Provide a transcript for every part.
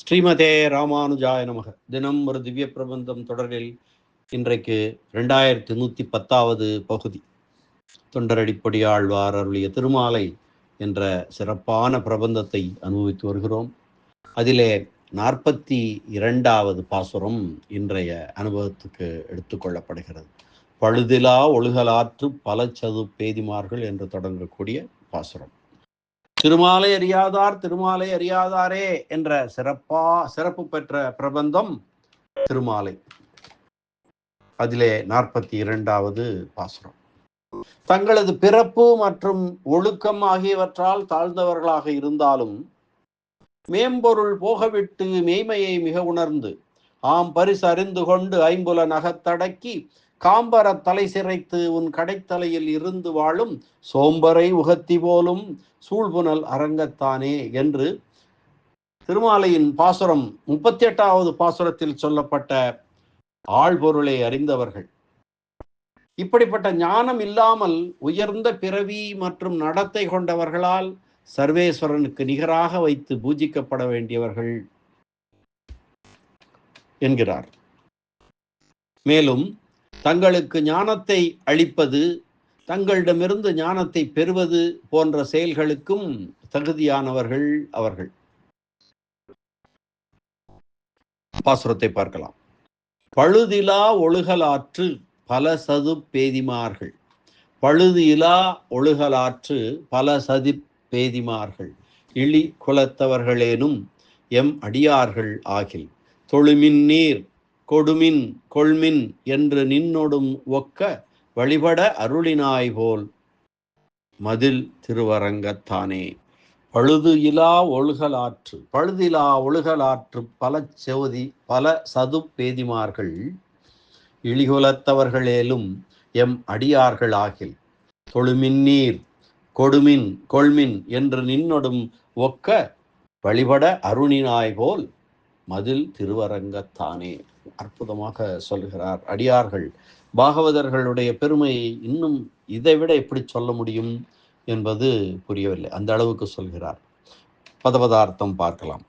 ஸ்ரீமதே ராமானுஜாய நமக. தினம் ஒரு திவ்ய பிரபந்தம் தொடரில் இன்றைக்கு ரெண்டாயிரத்தி நூற்றி பத்தாவது பகுதி. தொண்டரடிப்படி ஆழ்வார் அருளிய திருமாலை என்ற சிறப்பான பிரபந்தத்தை அனுபவித்து வருகிறோம். அதிலே நாற்பத்தி இரண்டாவது பாசுரம் இன்றைய அனுபவத்துக்கு எடுத்துக்கொள்ளப்படுகிறது பழுதிலா ஒழுகலாற்று பல சது பேதிமார்கள் என்று தொடங்கக்கூடிய பாசுரம். திருமாலை அறியாதார் திருமாலை அறியாதாரே என்ற சிறப்பா சிறப்பு பெற்ற பிரபந்தம் திருமாலை. அதிலே நாற்பத்தி இரண்டாவது பாசுரம். தங்களது பிறப்பு மற்றும் ஒழுக்கம் ஆகியவற்றால் தாழ்ந்தவர்களாக இருந்தாலும் மேம்பொருள் போகவிட்டு மெய்மையை மிக உணர்ந்து ஆம் பரிசு அறிந்து கொண்டு ஐம்புல நகத்தடக்கி காம்பர தலை சிறைத்து உன் கடைத்தலையில் இருந்து வாழும் சோம்பரை உகத்தி போலும் சூழ்புனல் அரங்கத்தானே என்று திருமாலையின் பாசுரம் முப்பத்தி எட்டாவது பாசுரத்தில் சொல்லப்பட்ட ஆழ்பொருளை அறிந்தவர்கள். இப்படிப்பட்ட ஞானம் இல்லாமல் உயர்ந்த பிறவி மற்றும் நடத்தை கொண்டவர்களால் சர்வேஸ்வரனுக்கு நிகராக வைத்து பூஜிக்கப்பட வேண்டியவர்கள் என்கிறார். மேலும் தங்களுக்கு ஞானத்தை அளிப்பது தங்களிடமிருந்து ஞானத்தை பெறுவது போன்ற செயல்களுக்கும் தகுதியானவர்கள் அவர்கள். பாசுரத்தை பார்க்கலாம். பழுதிலா ஒழுகலாற்று பல சது பேதிமார்கள். பழுது இலா ஒழுகலாற்று பல சதி பேதிமார்கள். இழி குலத்தவர்களேனும் எம் அடியார்கள் ஆகில். தொழுமின் நீர் கொடுமின் கொள்மின் என்று நின்னொடும் ஒக்க வழிபட அருளினாய் போல் மதில் திருவரங்கத்தானே பழுது இலா ஒழுகலாற்று பழுதிலா ஒழுகலாற்று பல செவதி பல சது பேதிமார்கள் இழிகுலத்தவர்களேலும் எம் அடியார்கள் ஆகில் தொழுமின் நீர் கொடுமின் கொள்மின் என்று நின்னொடும் ஒக்க வழிபட அருணினாய் போல் மதில் திருவரங்கத்தானே. அற்புதமாக சொல்கிறார் அடியார்கள். பாகவதர்களுடைய பெருமையை இன்னும் இதைவிட எப்படி சொல்ல முடியும் என்பது புரியவில்லை. அந்த அளவுக்கு சொல்கிறார். பதபதார்த்தம் பார்க்கலாம்.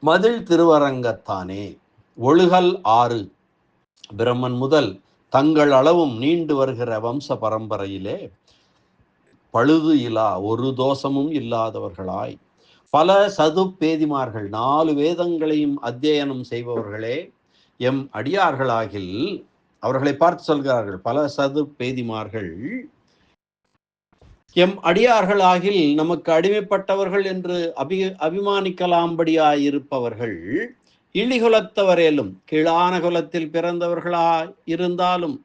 மதில் திருவரங்கத்தானே ஒழுகல் ஆறு. பிரம்மன் முதல் தங்கள் அளவும் நீண்டு வருகிற வம்ச பரம்பரையிலே பழுது இலா ஒரு தோஷமும் இல்லாதவர்களாய். பல சதுப்பேதிமார்கள் நாலு வேதங்களையும் அத்தியனம் செய்பவர்களே எம் அடியார்களாகில் அவர்களை பார்த்து சொல்கிறார்கள். பல சது பேதிமார்கள் எம் அடியார்களாகில் நமக்கு அடிமைப்பட்டவர்கள் என்று அபி அபிமானிக்கலாம்படியாயிருப்பவர்கள் இழிகுலத்தவரேலும் கீழான குலத்தில் பிறந்தவர்களா இருந்தாலும்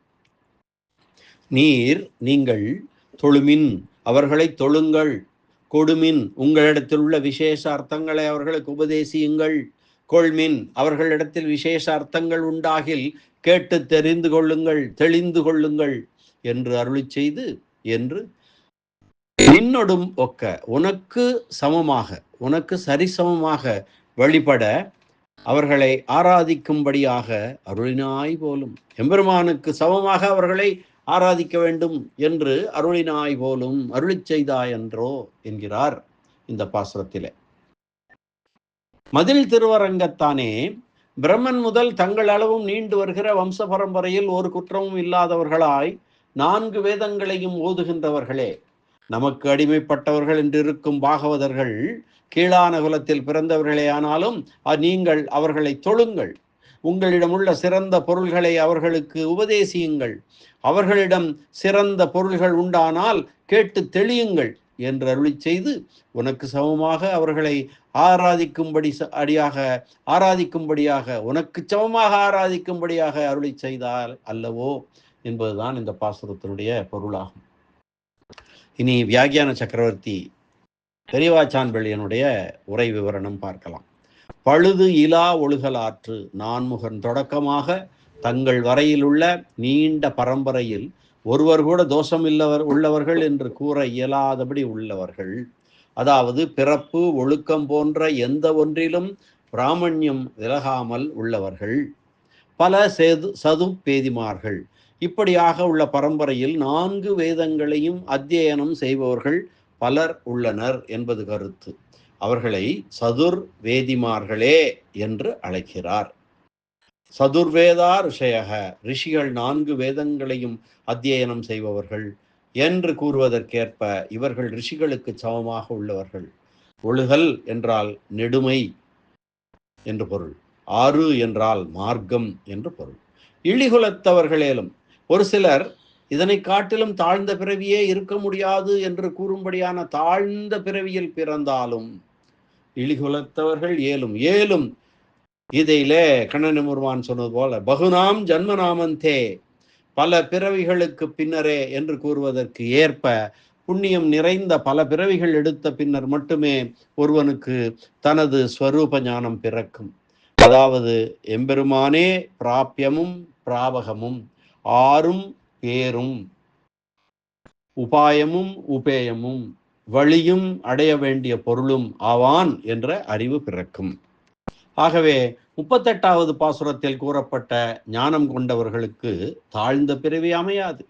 நீர் நீங்கள் தொழுமின் அவர்களை தொழுங்கள். கொடுமின். உங்களிடத்தில் உள்ள விசேஷ அர்த்தங்களை அவர்களுக்கு உபதேசியுங்கள். கொள்மின். அவர்களிடத்தில் விசேஷ அர்த்தங்கள் உண்டாகில் கேட்டு தெரிந்து கொள்ளுங்கள் தெளிந்து கொள்ளுங்கள் என்று அருளி செய்து என்று நின்னொடும் ஒக்க உனக்கு சமமாக உனக்கு சரிசமமாக வழிபட அவர்களை ஆராதிக்கும்படியாக அருளினாய் போலும். எம்பெருமானுக்கு சமமாக அவர்களை ஆராதிக்க வேண்டும் என்று அருளினாய் போலும் அருளி செய்தாய் என்றோ என்கிறார் இந்த பாசுரத்திலே. மதில் திருவரங்கத்தானே பிரம்மன் முதல் தங்கள் அளவும் நீண்டு வருகிற வம்ச பரம்பரையில் ஒரு குற்றமும் இல்லாதவர்களாய் நான்கு வேதங்களையும் ஓதுகின்றவர்களே. நமக்கு அடிமைப்பட்டவர்கள் என்று இருக்கும் பாகவதர்கள் கீழான குலத்தில் பிறந்தவர்களே ஆனாலும் நீங்கள் அவர்களை தொழுங்கள். உங்களிடம் உள்ள சிறந்த பொருள்களை அவர்களுக்கு உபதேசியுங்கள். அவர்களிடம் சிறந்த பொருள்கள் உண்டானால் கேட்டு தெளியுங்கள் என்று அருளி செய்து உனக்கு சமமாக அவர்களை ஆராதிக்கும்படி அடியாக ஆராதிக்கும்படியாக உனக்கு சமமாக ஆராதிக்கும்படியாக அருளி செய்தால் அல்லவோ என்பதுதான் இந்த பாசுரத்தினுடைய பொருளாகும். இனி வியாகியான சக்கரவர்த்தி பெரியவாச்சான்பள்ளியனுடைய உரை விவரணம் பார்க்கலாம். பழுது இலா ஒழுகலாற்று. நான்முகன் தொடக்கமாக தங்கள் வரையிலுள்ள நீண்ட பரம்பரையில் ஒருவர் கூட தோஷம் இல்லவர் உள்ளவர்கள் என்று கூற இயலாதபடி உள்ளவர்கள். அதாவது பிறப்பு ஒழுக்கம் போன்ற எந்த ஒன்றிலும் பிராமணியம் விலகாமல் உள்ளவர்கள். பல சேது சது பேதிமார்கள். இப்படியாக உள்ள பரம்பரையில் நான்கு வேதங்களையும் அத்தியனம் செய்பவர்கள் பலர் உள்ளனர் என்பது கருத்து. அவர்களை சதுர் வேதிமார்களே என்று அழைக்கிறார். சதுர்வேதா ரிஷயக ரிஷிகள் நான்கு வேதங்களையும் அத்தியனம் செய்பவர்கள் என்று கூறுவதற்கேற்ப இவர்கள் ரிஷிகளுக்கு சமமாக உள்ளவர்கள். ஒழுகல் என்றால் நெடுமை என்று பொருள். ஆறு என்றால் மார்க்கம் என்று பொருள். இழிகுலத்தவர்களேலும் ஒரு சிலர் இதனை காட்டிலும் தாழ்ந்த பிறவியே இருக்க முடியாது என்று கூறும்படியான தாழ்ந்த பிறவியில் பிறந்தாலும் இழிகுலத்தவர்கள் ஏலும் ஏலும் இதையிலே கண்ணனிமுருவான் சொன்னது போல பகுநாம் ஜன்மநாமந்தே பல பிறவிகளுக்கு பின்னரே என்று கூறுவதற்கு ஏற்ப புண்ணியம் நிறைந்த பல பிறவிகள் எடுத்த பின்னர் மட்டுமே ஒருவனுக்கு தனது ஸ்வரூப ஞானம் பிறக்கும். அதாவது எம்பெருமானே பிராபியமும் பிராபகமும் ஆறும் பேரும் உபாயமும் உபேயமும். வழியும் அடைய வேண்டிய பொருளும் ஆவான் என்ற அறிவு பிறக்கும். ஆகவே முப்பத்தெட்டாவது பாசுரத்தில் கூறப்பட்ட ஞானம் கொண்டவர்களுக்கு தாழ்ந்த பிறவி அமையாது.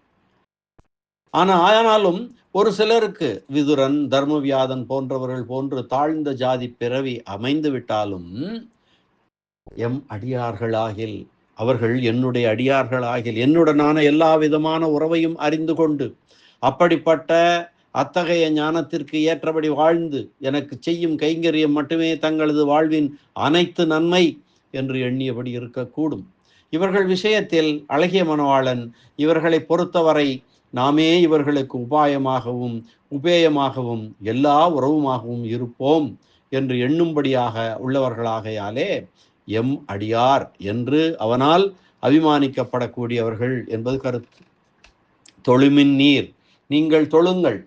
ஆனா ஆனாலும் ஒரு சிலருக்கு விதுரன் தர்மவியாதன் போன்றவர்கள் போன்று தாழ்ந்த ஜாதி பிறவி அமைந்து விட்டாலும் எம் அடியார்களாகில் அவர்கள் என்னுடைய அடியார்களாகில் என்னுடனான எல்லா விதமான உறவையும் அறிந்து கொண்டு அப்படிப்பட்ட அத்தகைய ஞானத்திற்கு ஏற்றபடி வாழ்ந்து எனக்கு செய்யும் கைங்கரியம் மட்டுமே தங்களது வாழ்வின் அனைத்து நன்மை என்று எண்ணியபடி இருக்கக்கூடும். இவர்கள் விஷயத்தில் அழகிய மணவாளன் இவர்களை பொறுத்தவரை நாமே இவர்களுக்கு உபாயமாகவும் உபேயமாகவும் எல்லா உறவுமாகவும் இருப்போம் என்று எண்ணும்படியாக உள்ளவர்களாகையாலே எம் அடியார் என்று அவனால் அபிமானிக்கப்படக்கூடியவர்கள் என்பது கருத்து. தொழுமின் நீர் நீங்கள் தொழுங்கள்.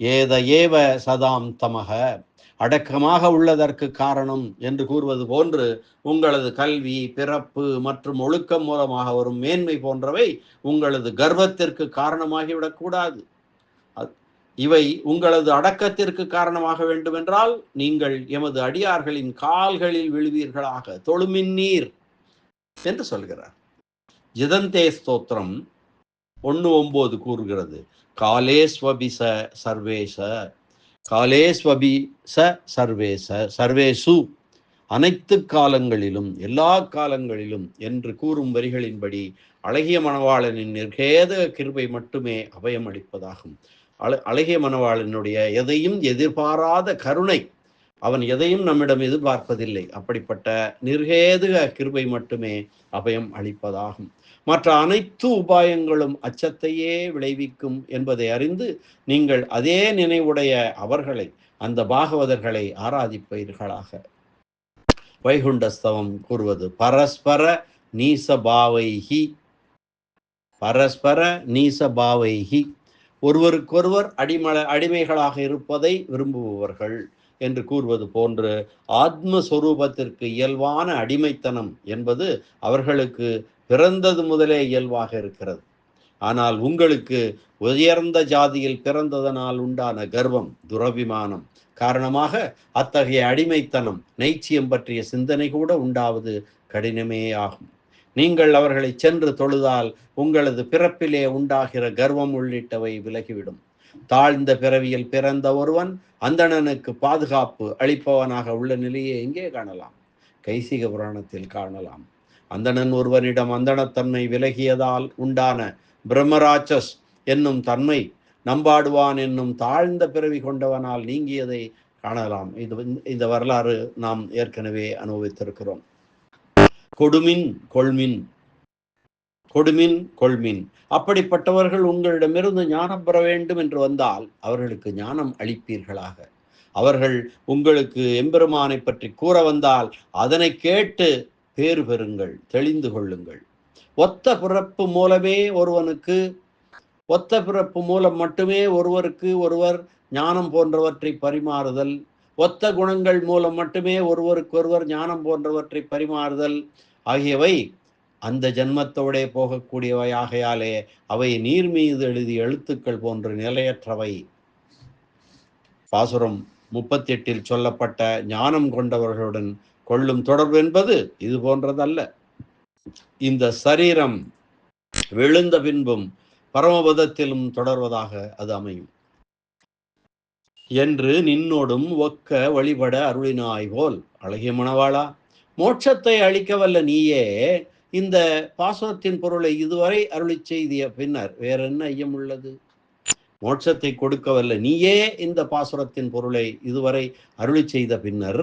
ஏத ஏவ சதாம் தமக அடக்கமாக உள்ளதற்கு காரணம் என்று கூறுவது போன்று உங்களது கல்வி பிறப்பு மற்றும் ஒழுக்கம் மூலமாக வரும் மேன்மை போன்றவை உங்களது கர்வத்திற்கு காரணமாகிவிடக்கூடாது இவை உங்களது அடக்கத்திற்கு காரணமாக வேண்டுமென்றால் நீங்கள் எமது அடியார்களின் கால்களில் விழுவீர்களாக தொழுமின் நீர் என்று சொல்கிறார். ஜிதந்தே ஸ்தோத்திரம் ஒன்று ஒன்பது கூறுகிறது. காலேஸ்வபிச சர்வேச காலேஸ்வபி ச சர்வேச சர்வேசு அனைத்து காலங்களிலும் எல்லா காலங்களிலும் என்று கூறும் வரிகளின்படி அழகிய மணவாளனின் நிர்கேத கிருபை மட்டுமே அபயம் அளிப்பதாகும் அழ அழகிய மணவாளனுடைய எதையும் எதிர்பாராத கருணை அவன் எதையும் நம்மிடம் எதிர்பார்ப்பதில்லை. அப்படிப்பட்ட நிர்கேதுக கிருபை மட்டுமே அபயம் அளிப்பதாகும். மற்ற அனைத்து உபாயங்களும் அச்சத்தையே விளைவிக்கும் என்பதை அறிந்து நீங்கள் அதே நினைவுடைய அவர்களை அந்த பாகவதர்களை ஆராதிப்பீர்களாக. வைகுண்டஸ்தவம் கூறுவது பரஸ்பர நீசபாவைஹி பரஸ்பர நீசபாவைஹி. ஒருவருக்கொருவர் அடிமல அடிமைகளாக இருப்பதை விரும்புபவர்கள் என்று கூறுவது போன்று ஆத்மஸ்வரூபத்திற்கு இயல்பான அடிமைத்தனம் என்பது அவர்களுக்கு பிறந்தது முதலே இயல்பாக இருக்கிறது. ஆனால் உங்களுக்கு உயர்ந்த ஜாதியில் பிறந்ததனால் உண்டான கர்வம் துரபிமானம் காரணமாக அத்தகைய அடிமைத்தனம் நெய்ச்சியம் பற்றிய சிந்தனை கூட உண்டாவது கடினமே ஆகும். நீங்கள் அவர்களை சென்று தொழுதால் உங்களது பிறப்பிலே உண்டாகிற கர்வம் உள்ளிட்டவை விலகிவிடும். தாழ்ந்த பிறவியில் பிறந்த ஒருவன் அந்தணனுக்கு பாதுகாப்பு அளிப்பவனாக உள்ள நிலையை எங்கே காணலாம். கைசிக புராணத்தில் காணலாம். அந்தணன் ஒருவனிடம் அந்தணத்தன்மை விலகியதால் உண்டான பிரம்மராட்சஸ் என்னும் தன்மை நம்பாடுவான் என்னும் தாழ்ந்த பிறவி கொண்டவனால் நீங்கியதை காணலாம். இது இந்த வரலாறு நாம் ஏற்கனவே அனுபவித்திருக்கிறோம். கொடுமின் கொள்மின். கொடுமின் கொள்மின். அப்படிப்பட்டவர்கள் உங்களிடமிருந்து ஞானம் பெற வேண்டும் என்று வந்தால் அவர்களுக்கு ஞானம் அளிப்பீர்களாக. அவர்கள் உங்களுக்கு எம்பெருமானை பற்றி கூற வந்தால் அதனை கேட்டு பேறு பெறுங்கள் தெளிந்து கொள்ளுங்கள். ஒத்த பிறப்பு மூலமே ஒருவனுக்கு ஒத்த பிறப்பு மூலம் மட்டுமே ஒருவருக்கு ஒருவர் ஞானம் போன்றவற்றை பரிமாறுதல் ஒத்த குணங்கள் மூலம் மட்டுமே ஒருவருக்கொருவர் ஞானம் போன்றவற்றை பரிமாறுதல் ஆகியவை அந்த ஜென்மத்தோடே போகக்கூடியவை. ஆகையாலே அவை நீர் மீது எழுதிய எழுத்துக்கள் போன்ற நிலையற்றவை. பாசுரம் முப்பத்தி எட்டில் சொல்லப்பட்ட ஞானம் கொண்டவர்களுடன் கொள்ளும் தொடர்பு என்பது இது போன்றதல்ல. இந்த சரீரம் விழுந்த பின்பும் பரமபதத்திலும் தொடர்வதாக அது அமையும். என்று நின்னோடும் ஒக்க வழிபட அருளினாய் போல். அழகிய மணவாளா மோட்சத்தை அளிக்கவல்ல நீயே இந்த பாசுரத்தின் பொருளை இதுவரை அருளி செய்திய பின்னர் வேற என்ன ஐயம் உள்ளது? மோட்சத்தை கொடுக்க வல்ல நீயே இந்த பாசுரத்தின் பொருளை இதுவரை அருளி செய்த பின்னர்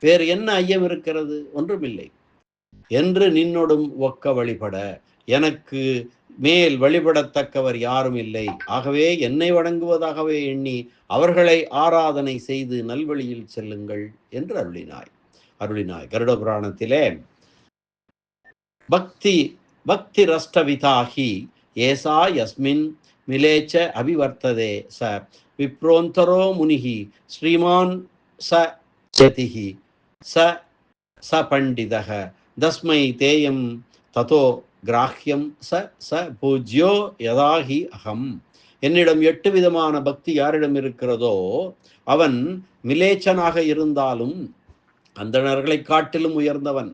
வேறு என்ன ஐயம் இருக்கிறது? ஒன்றுமில்லை. என்று நின்னோடும் ஒக்க வழிபட எனக்கு மேல் வழிபடத்தக்கவர் யாரும் இல்லை. ஆகவே என்னை வணங்குவதாகவே எண்ணி அவர்களை ஆராதனை செய்து நல்வழியில் செல்லுங்கள் என்று அருளினாய். அருளினாய். கருட புராணத்திலே பக்தி பக்தி ரஷ்டவிதாகி ஏசா யஸ்மின் மிலேச்ச அபிவர்த்ததே ச விப்ரோந்தரோ முனிகி ஸ்ரீமான் ச சதிகி. ச ச பண்டிதக. தஸ்மை தேயம் ததோ கிராஹ்யம் ச ச பூஜ்யோ யதாகி அகம். என்னிடம் எட்டு விதமான பக்தி யாரிடம் இருக்கிறதோ அவன் மிலேச்சனாக இருந்தாலும் அந்தணர்களை காட்டிலும் உயர்ந்தவன்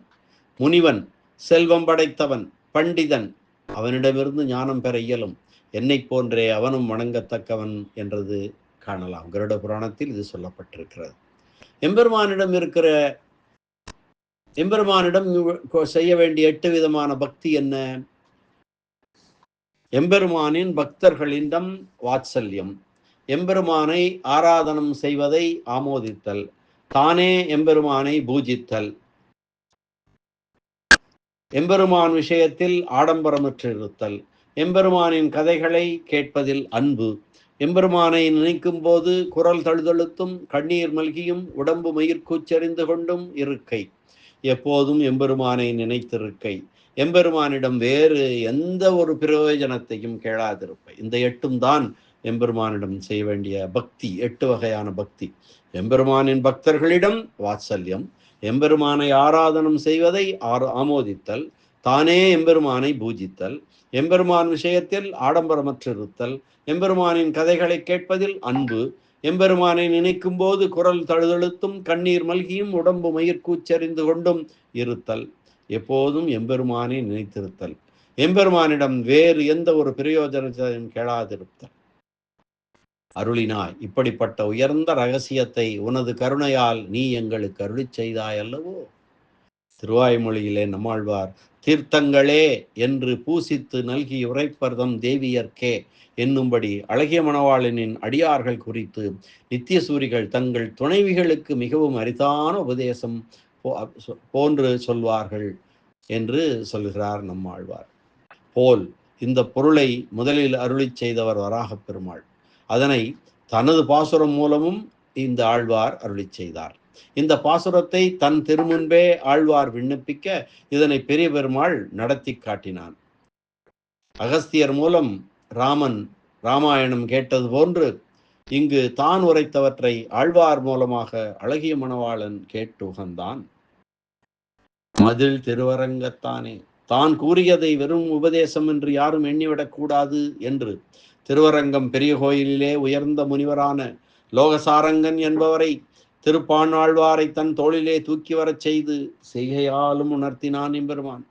முனிவன் செல்வம் படைத்தவன் பண்டிதன் அவனிடமிருந்து ஞானம் பெற இயலும். என்னை போன்றே அவனும் வணங்கத்தக்கவன் என்றது காணலாம். கருட புராணத்தில் இது சொல்லப்பட்டிருக்கிறது. எம்பெருமானிடம் இருக்கிற எம்பெருமானிடம் செய்ய வேண்டிய எட்டு விதமான பக்தி என்ன? எம்பெருமானின் பக்தர்களிடம் வாத்சல்யம். எம்பெருமானை ஆராதனம் செய்வதை ஆமோதித்தல். தானே எம்பெருமானை பூஜித்தல். எம்பெருமான் விஷயத்தில் ஆடம்பரமற்றிருத்தல் எம்பெருமானின் கதைகளை கேட்பதில் அன்பு. எம்பெருமானை நினைக்கும் போது குரல் தழுதழுத்தும் கண்ணீர் மல்கியும் உடம்பு மயிர்கூச்சறிந்து கொண்டும் இருக்கை. எப்போதும் எம்பெருமானை நினைத்திருக்கை. எம்பெருமானிடம் வேறு எந்த ஒரு பிரயோஜனத்தையும் கேளாதிருப்பை. இந்த எட்டும் தான் எம்பெருமானிடம் செய்ய வேண்டிய பக்தி எட்டு வகையான பக்தி. எம்பெருமானின் பக்தர்களிடம் வாத்சல்யம் எம்பெருமானை ஆராதனம் செய்வதை ஆர் ஆமோதித்தல் தானே எம்பெருமானை பூஜித்தல் எம்பெருமான் விஷயத்தில் ஆடம்பரமற்றிருத்தல் எம்பெருமானின் கதைகளை கேட்பதில் அன்பு எம்பெருமானை நினைக்கும் போது குரல் தழுதழுத்தும் கண்ணீர் மல்கியும் உடம்பு மயிர்கூச்சறிந்து கொண்டும் இருத்தல். எப்போதும் எம்பெருமானை நினைத்திருத்தல். எம்பெருமானிடம் வேறு எந்த ஒரு பிரயோஜனத்தையும் கேளாதிருத்தல். அருளினாய் இப்படிப்பட்ட உயர்ந்த ரகசியத்தை உனது கருணையால் நீ எங்களுக்கு அருளி செய்தாய் அல்லவோ திருவாய்மொழியிலே நம்மாழ்வார் தீர்த்தங்களே என்று பூசித்து நல்கி உரைப்பர்தம் தேவியர்க்கே என்னும்படி அழகிய மணவாளனின் அடியார்கள் குறித்து நித்தியசூரிகள் தங்கள் துணைவிகளுக்கு மிகவும் அரிதான உபதேசம் போன்று சொல்வார்கள் என்று சொல்கிறார் நம்மாழ்வார். போல் இந்த பொருளை முதலில் அருளி செய்தவர் வராக பெருமாள். அதனை தனது பாசுரம் மூலமும் இந்த ஆழ்வார் அருளி செய்தார். இந்த பாசுரத்தை தன் திருமுன்பே ஆழ்வார் விண்ணப்பிக்க இதனை பெரிய பெருமாள் நடத்தி காட்டினான். அகஸ்தியர் மூலம் ராமன் ராமாயணம் கேட்டது போன்று இங்கு தான் உரைத்தவற்றை ஆழ்வார் மூலமாக அழகிய மணவாளன் கேட்டு உகந்தான் மதில் திருவரங்கத்தானே தான் கூறியதை வெறும் உபதேசம் என்று யாரும் எண்ணிவிடக் கூடாது என்று திருவரங்கம் பெரிய கோயிலிலே உயர்ந்த முனிவரான லோகசாரங்கன் என்பவரை திருப்பாணாழ்வாரை தன் தோளிலே தூக்கி வரச் செய்து செய்கையாலும் உணர்த்தினான் எம்பெருமான்.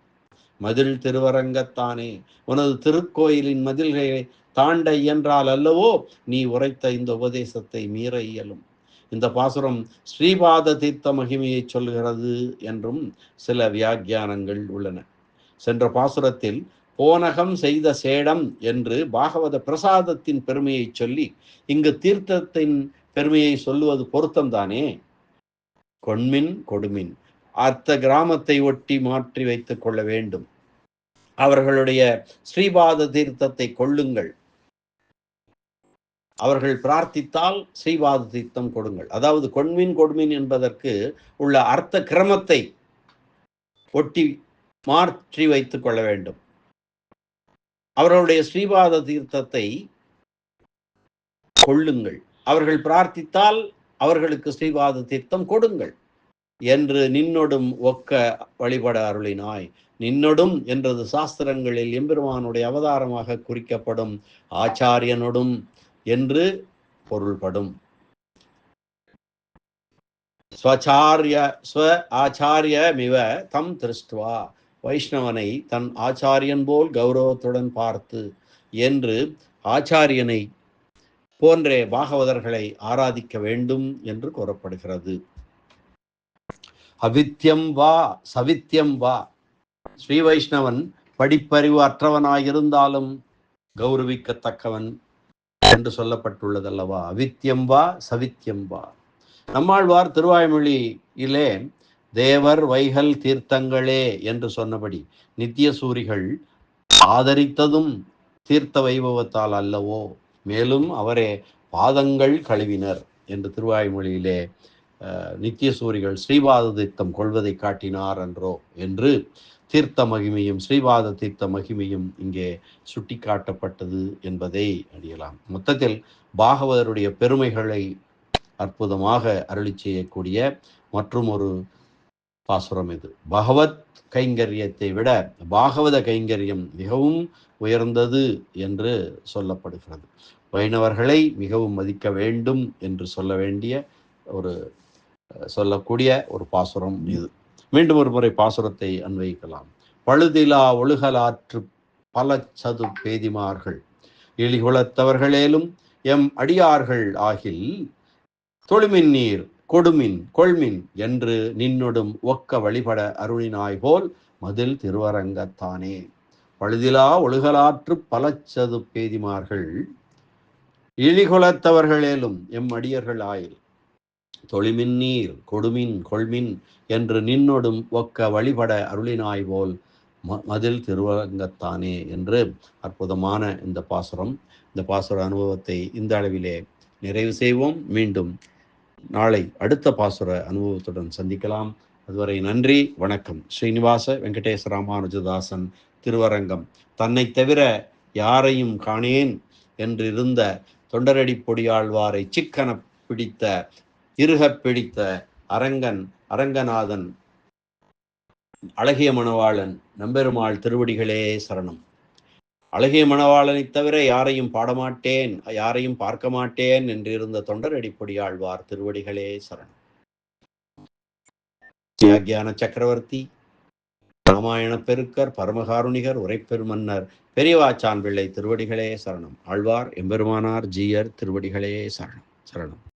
மதில் திருவரங்கத்தானே உனது திருக்கோயிலின் மதில்களை தாண்ட இயன்றால் அல்லவோ நீ உரைத்த இந்த உபதேசத்தை மீற இயலும். இந்த பாசுரம் ஸ்ரீபாத தீர்த்த மகிமையை சொல்கிறது என்றும் சில வியாக்கியானங்கள் உள்ளன. சென்ற பாசுரத்தில் போனகம் செய்த சேடம் என்று பாகவத பிரசாதத்தின் பெருமையை சொல்லி இங்கு தீர்த்தத்தின் பெருமையை சொல்லுவது பொருத்தம்தானே? கொண்மின் கொடுமின். அர்த்த கிராமத்தை ஒட்டி மாற்றி வைத்துக் கொள்ள வேண்டும். அவர்களுடைய ஸ்ரீபாத தீர்த்தத்தை கொள்ளுங்கள். அவர்கள் பிரார்த்தித்தால் ஸ்ரீபாத தீர்த்தம் கொடுங்கள். அதாவது கொண்மின் கொடுமின் என்பதற்கு உள்ள அர்த்த கிரமத்தை ஒட்டி மாற்றி வைத்துக் கொள்ள வேண்டும். அவர்களுடைய ஸ்ரீபாத தீர்த்தத்தை கொள்ளுங்கள். அவர்கள் பிரார்த்தித்தால் அவர்களுக்கு செய்வாத தீர்த்தம் கொடுங்கள். என்று நின்னொடும் ஒக்க வழிபட அருளினாய். நின்னொடும் என்றது சாஸ்திரங்களில் எம்பெருமானுடைய அவதாரமாக குறிக்கப்படும் ஆச்சாரியனொடும் என்று பொருள்படும். ஸ்வச்சாரிய ஸ்வ ஆச்சாரியமிவ தம் திருஷ்டுவா. வைஷ்ணவனை தன் ஆச்சாரியன் போல் கௌரவத்துடன் பார்த்து என்று ஆச்சாரியனை போன்றே பாகவதர்களை ஆராதிக்க வேண்டும் என்று கூறப்படுகிறது. அவித்யம் வா சவித்யம் வா. ஸ்ரீ வைஷ்ணவன் படிப்பறிவு அற்றவனாயிருந்தாலும் கௌரவிக்கத்தக்கவன் என்று சொல்லப்பட்டுள்ளதல்லவா? அவித்யம் வா சவித்யம் வா. நம்மாழ்வார் திருவாய்மொழியிலே தேவர் வைகல் தீர்த்தங்களே என்று சொன்னபடி நித்திய சூரிகள் ஆதரித்ததும் தீர்த்த வைபவத்தால் அல்லவோ? மேலும் அவரே பாதங்கள் கழுவினர் என்று திருவாய்மொழியிலே நித்திய சூரிகள் ஸ்ரீபாத தீர்த்தம் கொள்வதை காட்டினார் என்றோ என்று தீர்த்த மகிமையும் ஸ்ரீபாத தீர்த்த மகிமையும் இங்கே சுட்டிக்காட்டப்பட்டது என்பதை அறியலாம். மொத்தத்தில் பாகவதருடைய பெருமைகளை அற்புதமாக அருளி செய்யக்கூடிய மற்றும் ஒரு பாசுரம் இது. பகவத் கைங்கரியத்தை விட பாகவத கைங்கரியம் மிகவும் உயர்ந்தது என்று சொல்லப்படுகிறது. வைணவர்களை மிகவும் மதிக்க வேண்டும் என்று சொல்ல வேண்டிய ஒரு சொல்லக்கூடிய ஒரு பாசுரம் இது. மீண்டும் ஒரு முறை பாசுரத்தை அன்வைக்கலாம் பழுதிலா ஒழுகலாற்று பல சது பேதிமார்கள். இழிகுலத்தவர்களேலும் எம் அடியார்கள் ஆகில் தொழுமின் நீர் கொடுமின் கொள்மின் என்று நின்னொடும் ஒக்க வழிபட அருளினாய் போல் மதில் திருவரங்கத்தானே. பழுதிலா ஒழுகலாற்று பலச்சது பேதிமார்கள். இழிகுலத்தவர்களேலும் எம் அடியர்கள் ஆயில் தொழிமின் நீர் கொடுமின் கொள்மின் என்று நின்னொடும் ஒக்க வழிபட அருளினாய் போல் மதில் திருவரங்கத்தானே என்று அற்புதமான இந்த பாசுரம். இந்த பாசுர அனுபவத்தை இந்த அளவிலே நிறைவு செய்வோம். மீண்டும் நாளை அடுத்த பாசுர அனுபவத்துடன் சந்திக்கலாம். அதுவரை நன்றி வணக்கம். ஸ்ரீனிவாச வெங்கடேச ராமானுஜதாசன் திருவரங்கம். தன்னை தவிர யாரையும் காணேன் என்றிருந்த தொண்டரடி பொடியாழ்வாரை சிக்கன பிடித்த இருகப் பிடித்த அரங்கன் அரங்கநாதன் அழகிய மணவாளன் நம்பெருமாள் திருவடிகளே சரணம். அழகிய மணவாளனைத் தவிர யாரையும் பாடமாட்டேன் யாரையும் பார்க்க மாட்டேன் என்றிருந்த தொண்டர் அடிப்பொடியாழ்வார் திருவடிகளே சரணம். ஞான சக்கரவர்த்தி ராமாயண பெருக்கர் பரமகாருணிகர் உரைப்பெரு மன்னர் பெரியவாச்சான் பிள்ளை திருவடிகளே சரணம். ஆழ்வார் எம்பெருமானார் ஜீயர் திருவடிகளே சரணம். சரணம்.